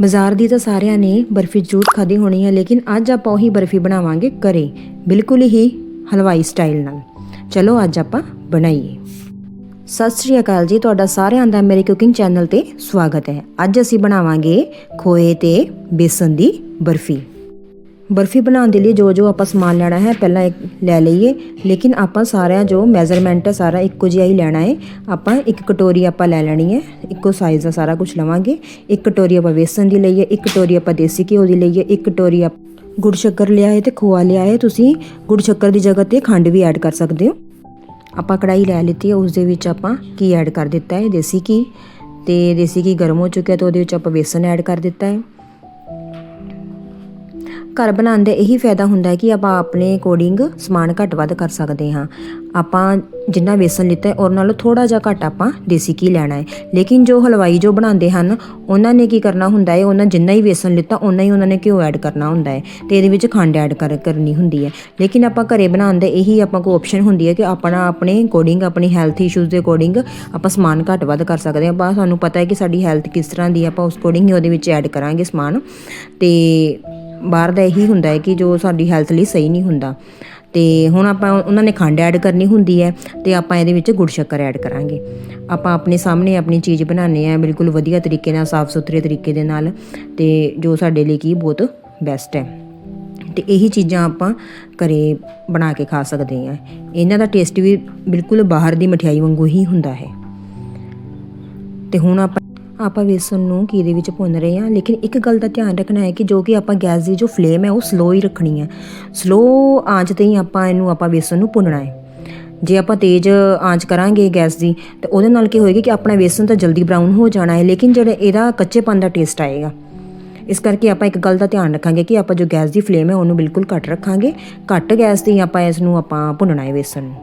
ਬਾਜ਼ਾਰ ਦੀ ਤਾਂ ਸਾਰਿਆਂ ਨੇ ਬਰਫੀ ਜ਼ਰੂਰ ਖਾਧੀ ਹੋਣੀ ਹੈ, ਲੇਕਿਨ ਅੱਜ ਆਪਾਂ ਉਹੀ ਬਰਫੀ ਬਣਾਵਾਂਗੇ ਘਰੇ, ਬਿਲਕੁਲ ਹੀ ਹਲਵਾਈ ਸਟਾਈਲ ਨਾਲ। ਚਲੋ ਅੱਜ ਆਪਾਂ ਬਣਾਈਏ। ਸਤਿ ਸ਼੍ਰੀ ਅਕਾਲ ਜੀ, ਤੁਹਾਡਾ ਸਾਰਿਆਂ ਦਾ ਮੇਰੇ ਕੁਕਿੰਗ ਚੈਨਲ ਤੇ ਸਵਾਗਤ ਹੈ। ਅੱਜ ਅਸੀਂ ਬਣਾਵਾਂਗੇ ਖੋਏ ਤੇ ਬੇਸਨ ਦੀ ਬਰਫੀ। ਬਰਫੀ ਬਣਾਉਣ ਦੇ ਲਈ ਜੋ ਜੋ ਆਪਾਂ ਸਮਾਨ ਲੈਣਾ ਹੈ, ਪਹਿਲਾਂ ਇੱਕ ਲੈ ਲਈਏ। ਲੇਕਿਨ ਆਪਾਂ ਸਾਰਿਆਂ ਜੋ ਮੈਜ਼ਰਮੈਂਟ ਹੈ, ਸਾਰਾ ਇੱਕੋ ਜਿਹਾ ਹੀ ਲੈਣਾ ਹੈ। ਆਪਾਂ ਇੱਕ ਕਟੋਰੀ ਆਪਾਂ ਲੈ ਲੈਣੀ ਹੈ, ਇੱਕੋ ਸਾਈਜ਼ ਦਾ ਸਾਰਾ ਕੁਝ ਲਵਾਂਗੇ। ਇੱਕ ਕਟੋਰੀ ਆਪਾਂ ਵੇਸਣ ਦੀ ਲਈਏ, ਇੱਕ ਕਟੋਰੀ ਆਪਾਂ ਦੇਸੀ ਘਿਓ ਦੀ ਲਈਏ, ਇੱਕ ਕਟੋਰੀ ਆਪ ਗੁੜ ਸ਼ੱਕਰ ਲਿਆ ਹੈ ਤੇ ਖੋਆ ਲਿਆ ਹੈ। ਤੁਸੀਂ ਗੁੜ ਸ਼ੱਕਰ ਦੀ ਜਗ੍ਹਾ ਤੇ ਖੰਡ ਵੀ ਐਡ ਕਰ ਸਕਦੇ ਹੋ। ਆਪਾਂ ਕੜਾਈ ਲੈ ਲਿੱਤੀ ਹੈ ਉਸ ਦੇ ਵਿੱਚ ਆਪਾਂ ਕੀ ਐਡ ਕਰ ਦਿੱਤਾ ਹੈ, ਦੇਸੀ ਘੀ। ਤੇ ਦੇਸੀ ਘੀ ਗਰਮ ਹੋ ਚੁੱਕਿਆ ਤਾਂ ਉਹਦੇ ਵਿੱਚ ਆਪਾਂ ਵੇਸਣ ਐਡ ਕਰ ਦਿੱਤਾ ਹੈ। ਘਰ ਬਣਾਉਣ ਦਾ ਇਹੀ ਫਾਇਦਾ ਹੁੰਦਾ ਹੈ ਕਿ ਆਪਾਂ ਆਪਣੇ ਅਕੋਰਡਿੰਗ ਸਮਾਨ ਘੱਟ ਵੱਧ ਕਰ ਸਕਦੇ ਹਾਂ। ਆਪਾਂ ਜਿੰਨਾ ਵੇਸਣ ਲਿੱਤਾ ਹੈ ਔਰ ਨਾਲੋਂ ਥੋੜਾ ਜਿਹਾ ਘੱਟ ਆਪਾਂ ਦੇਸੀ ਘੀ ਲੈਣਾ ਹੈ। ਲੇਕਿਨ ਜੋ ਹਲਵਾਈ ਜੋ ਬਣਾਉਂਦੇ ਹਨ, ਉਹਨਾਂ ਨੇ ਕੀ ਕਰਨਾ ਹੁੰਦਾ ਹੈ, ਉਹਨਾਂ ਜਿੰਨਾ ਹੀ ਵੇਸਣ ਲਿੱਤਾ ਉਹਨਾਂ ਹੀ ਉਹਨਾਂ ਨੇ ਘਿਓ ਐਡ ਕਰਨਾ ਹੁੰਦਾ ਹੈ ਤੇ ਇਹਦੇ ਵਿੱਚ ਖੰਡ ਐਡ ਕਰ, ਕਰਨੀ ਹੁੰਦੀ ਹੈ। ਲੇਕਿਨ ਆਪਾਂ ਘਰੇ ਬਣਾਉਣ ਦਾ ਇਹੀ ਆਪਾਂ ਕੋਲ ਆਪਸ਼ਨ ਹੁੰਦੀ ਹੈ ਕਿ ਆਪਣਾ ਆਪਣੇ ਅਕੋਰਡਿੰਗ ਆਪਣੀ ਹੈਲਥ ਇਸ਼ੂਜ਼ ਦੇ ਅਕੋਰਡਿੰਗ ਆਪਾਂ ਸਮਾਨ ਘੱਟ ਵੱਧ ਕਰ ਸਕਦੇ ਹਾਂ। ਬਸ ਸਾਨੂੰ ਪਤਾ ਹੈ ਕਿ ਸਾਡੀ ਹੈਲਥ ਕਿਸ ਤਰ੍ਹਾਂ ਦੀ ਆਪਾਂ ਉਸ ਅਕੋਰਡਿੰਗ ਹੀ ਉਹਦੇ ਵਿੱਚ ਐਡ ਕਰਾਂਗੇ ਸਮਾਨ ਤੇ ਬਾਹਰ ਦਾ ਇਹੀ ਹੁੰਦਾ ਹੈ ਕਿ ਜੋ ਸਾਡੀ ਹੈਲਥ ਲਈ ਸਹੀ ਨਹੀਂ ਹੁੰਦਾ। ਤੇ ਹੁਣ ਆਪਾਂ ਉਹਨਾਂ ਨੇ ਖੰਡ ਐਡ ਕਰਨੀ ਹੁੰਦੀ ਹੈ ਤੇ ਆਪਾਂ ਇਹਦੇ ਵਿੱਚ ਗੁੜ ਸ਼ੱਕਰ ਐਡ ਕਰਾਂਗੇ। ਆਪਾਂ ਆਪਣੇ ਸਾਹਮਣੇ ਆਪਣੀ ਚੀਜ਼ ਬਣਾਉਂਦੇ ਆ ਬਿਲਕੁਲ ਵਧੀਆ ਤਰੀਕੇ ਨਾਲ, ਸਾਫ਼ ਸੁਥਰੇ ਤਰੀਕੇ ਦੇ ਨਾਲ ਤੇ ਜੋ ਸਾਡੇ ਲਈ ਕੀ ਬਹੁਤ ਬੈਸਟ ਹੈ। ਤੇ ਇਹੀ ਚੀਜ਼ਾਂ ਆਪਾਂ ਘਰੇ ਬਣਾ ਕੇ ਖਾ ਸਕਦੇ ਹਾਂ। ਇਹਨਾਂ ਦਾ ਟੇਸਟ ਵੀ ਬਿਲਕੁਲ ਬਾਹਰ ਦੀ ਮਠਿਆਈ ਵਾਂਗੂ ਹੀ ਹੁੰਦਾ ਹੈ। ਤੇ ਹੁਣ ਆਪਾਂ ਆਪਾਂ ਵੇਸਣ ਨੂੰ ਘੀ ਵਿੱਚ ਭੁੰਨ ਰਹੇ ਹਾਂ। ਲੇਕਿਨ ਇੱਕ ਗੱਲ ਦਾ ਧਿਆਨ ਰੱਖਣਾ ਹੈ ਕਿ ਜੋ ਕਿ ਆਪਾਂ ਗੈਸ ਦੀ ਜੋ ਫਲੇਮ ਹੈ, ਉਹ ਸਲੋ ਹੀ ਰੱਖਣੀ ਹੈ। ਸਲੋ ਆਂਚ ਤੇ ਹੀ ਆਪਾਂ ਇਹਨੂੰ ਆਪਾਂ ਵੇਸਣ ਨੂੰ ਭੁੰਨਣਾ ਹੈ। ਜੇ ਆਪਾਂ ਤੇਜ਼ ਆਂਚ ਕਰਾਂਗੇ ਗੈਸ ਦੀ, ਤੇ ਉਹਦੇ ਨਾਲ ਕੀ ਹੋਏਗਾ ਕਿ ਆਪਣਾ ਵੇਸਣ ਤਾਂ ਜਲਦੀ ਬਰਾਊਨ ਹੋ ਜਾਣਾ ਹੈ, ਲੇਕਿਨ ਜਿਹੜਾ ਇਹਦਾ ਕੱਚੇਪਨ ਦਾ ਟੇਸਟ ਆਏਗਾ। ਇਸ ਕਰਕੇ ਆਪਾਂ ਇੱਕ ਗੱਲ ਦਾ ਧਿਆਨ ਰੱਖਾਂਗੇ ਕਿ ਆਪਾਂ ਜੋ ਗੈਸ ਦੀ ਫਲੇਮ ਹੈ, ਉਹਨੂੰ ਬਿਲਕੁਲ ਘੱਟ ਰੱਖਾਂਗੇ। ਘੱਟ ਗੈਸ ਤੇ ਹੀ ਆਪਾਂ ਇਸ ਨੂੰ ਆਪਾਂ ਭੁੰਨਣਾ ਹੈ ਵੇਸਣ ਨੂੰ।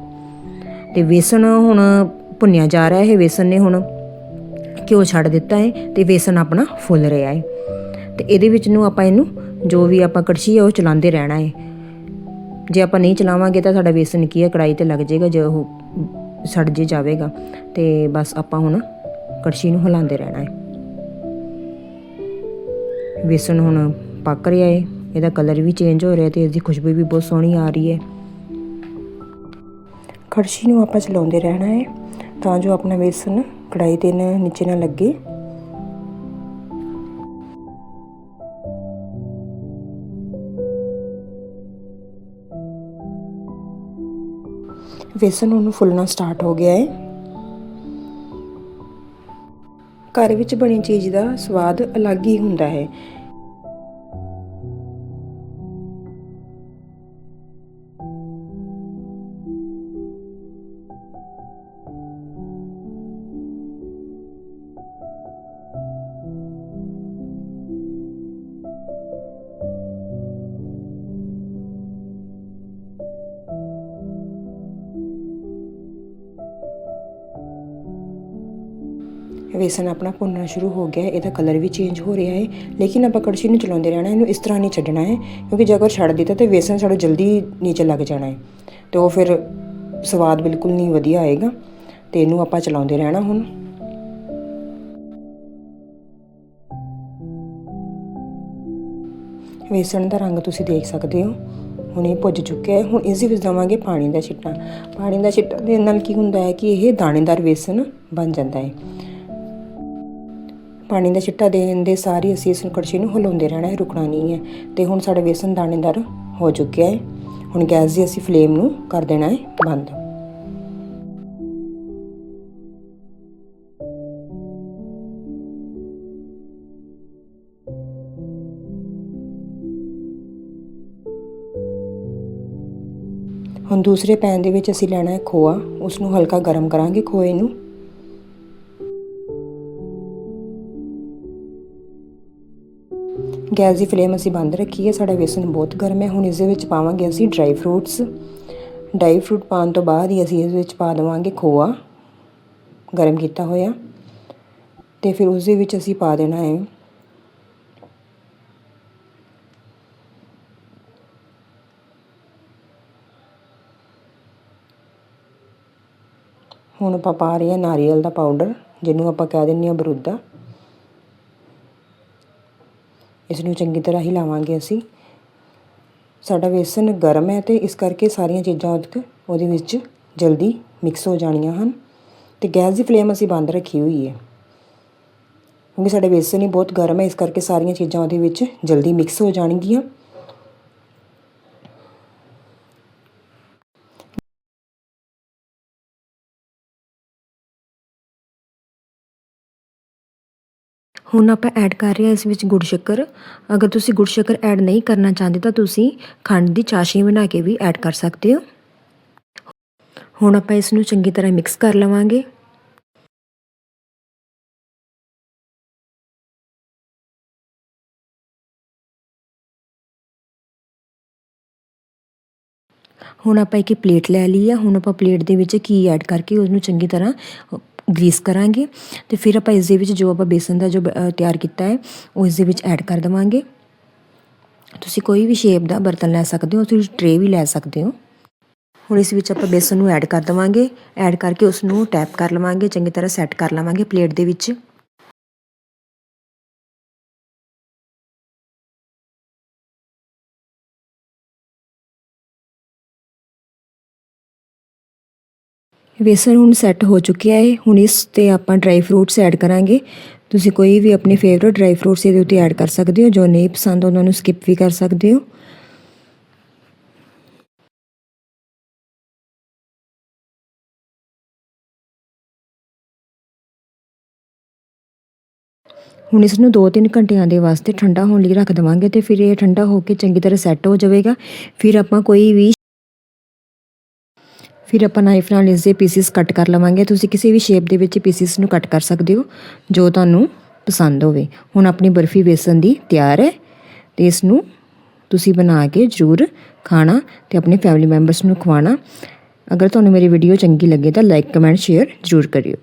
ਤੇ ਵੇਸਣ ਹੁਣ ਭੁੰਨਿਆ ਜਾ ਰਿਹਾ ਹੈ, ਵੇਸਣ ਨੇ ਹੁਣ ਘਿਓ ਛੱਡ ਦਿੱਤਾ ਹੈ ਤੇ ਵੇਸਣ ਆਪਣਾ ਫੁੱਲ ਰਿਹਾ ਹੈ ਤੇ ਇਹਦੇ ਵਿੱਚ ਨੂੰ ਆਪਾਂ ਇਹਨੂੰ ਜੋ ਵੀ ਆਪਾਂ ਕੜਛੀ ਹੈ ਉਹ ਚਲਾਉਂਦੇ ਰਹਿਣਾ ਹੈ ਜੇ ਆਪਾਂ ਨਹੀਂ ਚਲਾਵਾਂਗੇ ਤਾਂ ਸਾਡਾ ਵੇਸਣ ਕੀ ਹੈ ਕੜਾਈ ਤੇ ਲੱਗ ਜਾਏਗਾ, ਜੇ ਉਹ ਸੜ ਜੇ ਜਾਵੇਗਾ। ਤੇ ਬਸ ਆਪਾਂ ਹੁਣ ਕੜਛੀ ਨੂੰ ਹਿਲਾਉਂਦੇ ਰਹਿਣਾ ਹੈ ਵੇਸਣ ਹੁਣ ਪੱਕ ਰਿਹਾ ਹੈ ਇਹਦਾ ਕਲਰ ਵੀ ਚੇਂਜ ਹੋ ਰਿਹਾ ਤੇ ਇਹਦੀ ਖੁਸ਼ਬੂ ਵੀ ਬਹੁਤ ਸੋਹਣੀ ਆ ਰਹੀ ਹੈ ਕੜਛੀ ਨੂੰ ਆਪਾਂ ਚਲਾਉਂਦੇ ਰਹਿਣਾ ਹੈ ਤਾਂ ਜੋ ਆਪਣਾ ਵੇਸਣ ਕੜਾਈ ਤੇ ਨਾ ਨੀਚੇ ਨਾ ਲੱਗੇ। ਵੇਸਣ ਉਹਨੂੰ ਫੁੱਲਣਾ ਸਟਾਰਟ ਹੋ ਗਿਆ ਹੈ। ਘਰ ਵਿੱਚ ਬਣੀ ਚੀਜ਼ ਦਾ ਸਵਾਦ ਅਲੱਗ ਹੀ ਹੁੰਦਾ ਹੈ। ਵੇਸਣ ਆਪਣਾ ਭੁੰਨਣਾ ਸ਼ੁਰੂ ਹੋ ਗਿਆ ਹੈ, ਇਹਦਾ ਕਲਰ ਵੀ ਚੇਂਜ ਹੋ ਰਿਹਾ ਹੈ, ਲੇਕਿਨ ਆਪਾਂ ਕੜਛੀ ਨੂੰ ਚਲਾਉਂਦੇ ਰਹਿਣਾ ਇਹਨੂੰ ਇਸ ਤਰ੍ਹਾਂ ਨਹੀਂ ਛੱਡਣਾ ਹੈ, ਕਿਉਂਕਿ ਜੇ ਅਗਰ ਛੱਡ ਦਿੱਤਾ ਤੇ ਵੇਸਣ ਸਾਡਾ ਜਲਦੀ ਨੀਚੇ ਲੱਗ ਜਾਣਾ ਹੈ, ਤੇ ਉਹ ਫਿਰ ਸਵਾਦ ਬਿਲਕੁਲ ਨਹੀਂ ਵਧੀਆ ਆਏਗਾ, ਤੇ ਇਹਨੂੰ ਆਪਾਂ ਚਲਾਉਂਦੇ ਰਹਿਣਾ ਹੁਣ। ਵੇਸਣ ਦਾ ਰੰਗ ਤੁਸੀਂ ਦੇਖ ਸਕਦੇ ਹੋ, ਹੁਣ ਇਹ ਭੁੱਜ ਚੁੱਕਿਆ ਹੈ, ਹੁਣ ਇਸ ਵਿੱਚ ਦਵਾਂਗੇ ਪਾਣੀ ਦਾ ਛਿੱਟਾ। ਪਾਣੀ ਦਾ ਛਿੱਟਾ ਦੇ ਨਾਲ ਕੀ ਹੁੰਦਾ ਹੈ ਕਿ ਇਹ ਦਾਣੇਦਾਰ ਵੇਸਣ ਬਣ ਜਾਂਦਾ ਹੈ। ਪਾਣੀ ਦਾ ਛਿੱਟਾ ਦੇਣ ਦੇ ਸਾਰੀ ਅਸੀਂ ਇਸ ਨੂੰ ਕੜਛੀ ਨੂੰ ਹਿਲਾਉਂਦੇ ਰਹਿਣਾ ਹੈ ਰੁਕਣਾ ਨਹੀਂ ਹੈ। ਤੇ ਹੁਣ ਸਾਡਾ ਵੇਸਣ ਦਾਣੇਦਾਰ ਹੋ ਚੁੱਕਿਆ ਹੈ। ਹੁਣ ਗੈਸ ਦੀ ਅਸੀਂ ਫਲੇਮ ਨੂੰ ਕਰ ਦੇਣਾ ਹੈ ਬੰਦ। ਹੁਣ ਦੂਸਰੇ ਪੈਨ ਦੇ ਵਿੱਚ ਅਸੀਂ ਲੈਣਾ ਹੈ ਖੋਆ। ਉਸ ਨੂੰ ਹਲਕਾ ਗਰਮ ਕਰਾਂਗੇ ਖੋਏ ਨੂੰ। ਗੈਸ ਦੀ ਫਲੇਮ ਅਸੀਂ ਬੰਦ ਰੱਖੀ ਹੈ, ਸਾਡਾ ਵੇਸਣ ਬਹੁਤ ਗਰਮ ਹੈ। ਹੁਣ ਇਸ ਦੇ ਵਿੱਚ ਪਾਵਾਂਗੇ ਅਸੀਂ ਡਰਾਈ ਫਰੂਟਸ। ਡਰਾਈ ਫਰੂਟ ਪਾਉਣ ਤੋਂ ਬਾਅਦ ਹੀ ਅਸੀਂ ਇਸ ਵਿੱਚ ਪਾ ਦੇਵਾਂਗੇ ਖੋਆ, ਗਰਮ ਕੀਤਾ ਹੋਇਆ। ਤੇ ਫਿਰ ਉਸ ਦੇ ਵਿੱਚ ਅਸੀਂ ਪਾ ਦੇਣਾ ਹੈ ਹੁਣ ਆਪਾਂ ਪਾ ਰਹੇ ਹਾਂ ਨਾਰੀਅਲ ਦਾ ਪਾਊਡਰ, ਜਿਹਨੂੰ ਆਪਾਂ ਕਹਿ ਦਿੰਦੇ ਹਾਂ ਬਰੂਦਾ। ਇਸ ਨੂੰ ਚੰਗੀ ਤਰ੍ਹਾਂ ਹਿਲਾਵਾਂਗੇ ਅਸੀਂ। ਸਾਡਾ ਵੇਸਨ ਗਰਮ ਹੈ ਅਤੇ ਇਸ ਕਰਕੇ ਸਾਰੀਆਂ ਚੀਜ਼ਾਂ ਉਹਦੇ ਉਹਦੇ ਵਿੱਚ ਜਲਦੀ ਮਿਕਸ ਹੋ ਜਾਣੀਆਂ ਹਨ ਤੇ ਗੈਸ ਦੀ ਫਲੇਮ ਅਸੀਂ ਬੰਦ ਰੱਖੀ ਹੋਈ ਹੈ। ਕਿਉਂਕਿ ਸਾਡੇ ਵੇਸਨ ਹੀ ਬਹੁਤ ਗਰਮ ਹੈ, ਇਸ ਕਰਕੇ ਸਾਰੀਆਂ ਚੀਜ਼ਾਂ ਉਹਦੇ ਵਿੱਚ ਜਲਦੀ ਮਿਕਸ ਹੋ ਜਾਣਗੀਆਂ। ਹੁਣ ਆਪਾਂ ਐਡ ਕਰ ਰਹੇ ਹਾਂ ਇਸ ਵਿੱਚ ਗੁੜ ਸ਼ੱਕਰ। ਅਗਰ ਤੁਸੀਂ ਗੁੜ ਸ਼ੱਕਰ ਐਡ ਨਹੀਂ ਕਰਨਾ ਚਾਹੁੰਦੇ ਤਾਂ ਤੁਸੀਂ ਖੰਡ ਦੀ ਚਾਸ਼ਨੀ ਬਣਾ ਕੇ ਵੀ ਐਡ ਕਰ ਸਕਦੇ ਹੋ। ਹੁਣ ਆਪਾਂ ਇਸ ਨੂੰ ਚੰਗੀ ਤਰ੍ਹਾਂ ਮਿਕਸ ਕਰ ਲਵਾਂਗੇ। ਹੁਣ ਆਪਾਂ ਇੱਕ ਪਲੇਟ ਲੈ ਲਈ ਆ। ਹੁਣ ਆਪਾਂ ਪਲੇਟ ਦੇ ਵਿੱਚ ਕੀ ਐਡ ਕਰਕੇ ਉਹਨੂੰ ਚੰਗੀ ਤਰ੍ਹਾਂ ਗਰੀਸ ਕਰਾਂਗੇ ਤੇ ਫਿਰ ਆਪਾਂ ਇਸ ਦੇ ਵਿੱਚ ਜੋ ਆਪਾਂ ਬੇਸਨ ਦਾ ਜੋ ਬ- ਤਿਆਰ ਕੀਤਾ ਹੈ, ਉਹ ਇਸ ਦੇ ਵਿੱਚ ਐਡ ਕਰ ਦੇਵਾਂਗੇ। ਤੁਸੀਂ ਕੋਈ ਵੀ ਸ਼ੇਪ ਦਾ ਬਰਤਨ ਲੈ ਸਕਦੇ ਹੋ, ਤੁਸੀਂ ਟਰੇ ਵੀ ਲੈ ਸਕਦੇ ਹੋ। ਹੁਣ ਇਸ ਵਿੱਚ ਆਪਾਂ ਬੇਸਨ ਨੂੰ ਐਡ ਕਰ ਦੇਵਾਂਗੇ। ਐਡ ਕਰਕੇ ਉਸ ਨੂੰ ਟੈਪ ਕਰ ਲਵਾਂਗੇ, ਚੰਗੀ ਤਰ੍ਹਾਂ ਸੈੱਟ ਕਰ ਲਵਾਂਗੇ ਪਲੇਟ ਦੇ ਵਿੱਚ। ਵੇਸਨ ਹੁਣ ਸੈੱਟ ਹੋ ਚੁੱਕਿਆ ਹੈ ਹੁਣ ਇਸ ਤੇ ਆਪਾਂ ਡਰਾਈ ਫਰੂਟਸ ਐਡ ਕਰਾਂਗੇ। ਤੁਸੀਂ ਕੋਈ ਵੀ ਆਪਣੇ ਫੇਵਰਿਟ ਡਰਾਈ ਫਰੂਟਸ ਇਹਦੇ ਉੱਤੇ ਐਡ ਕਰ ਸਕਦੇ ਹੋ। ਜੋ ਨਹੀਂ ਪਸੰਦ, ਉਹਨਾਂ ਨੂੰ ਸਕਿਪ ਵੀ ਕਰ ਸਕਦੇ ਹੋ। ਹੁਣ ਇਸ ਨੂੰ 2-3 ਘੰਟਿਆਂ ਦੇ ਵਾਸਤੇ ਠੰਡਾ ਹੋਣ ਲਈ ਰੱਖ ਦੇਵਾਂਗੇ ਤੇ ਫਿਰ ਇਹ ਠੰਡਾ ਹੋ ਕੇ ਚੰਗੀ ਤਰ੍ਹਾਂ ਸੈੱਟ ਹੋ ਜਾਵੇਗਾ। ਫਿਰ ਆਪਾਂ ਕੋਈ ਵੀ ਫਿਰ ਆਪਾਂ ਨਾਈਫ ਨਾਲ ਇਸ ਦੇ ਪੀਸਿਸ ਕੱਟ ਕਰ ਲਵਾਂਗੇ। ਤੁਸੀਂ ਕਿਸੇ ਵੀ ਸ਼ੇਪ ਦੇ ਵਿੱਚ ਪੀਸਿਸ ਨੂੰ ਕੱਟ ਕਰ ਸਕਦੇ ਹੋ, ਜੋ ਤੁਹਾਨੂੰ ਪਸੰਦ ਹੋਵੇ। ਹੁਣ ਆਪਣੀ ਬਰਫੀ ਬੇਸਨ ਦੀ ਤਿਆਰ ਹੈ ਤੇ ਇਸ ਨੂੰ ਤੁਸੀਂ ਬਣਾ ਕੇ ਜ਼ਰੂਰ ਖਾਣਾ ਤੇ ਆਪਣੇ ਫੈਮਿਲੀ ਮੈਂਬਰਸ ਨੂੰ ਖਵਾਉਣਾ। ਅਗਰ ਤੁਹਾਨੂੰ ਮੇਰੀ ਵੀਡੀਓ ਚੰਗੀ ਲੱਗੇ ਤਾਂ ਲਾਈਕ ਕਮੈਂਟ ਸ਼ੇਅਰ ਜ਼ਰੂਰ ਕਰਿਓ।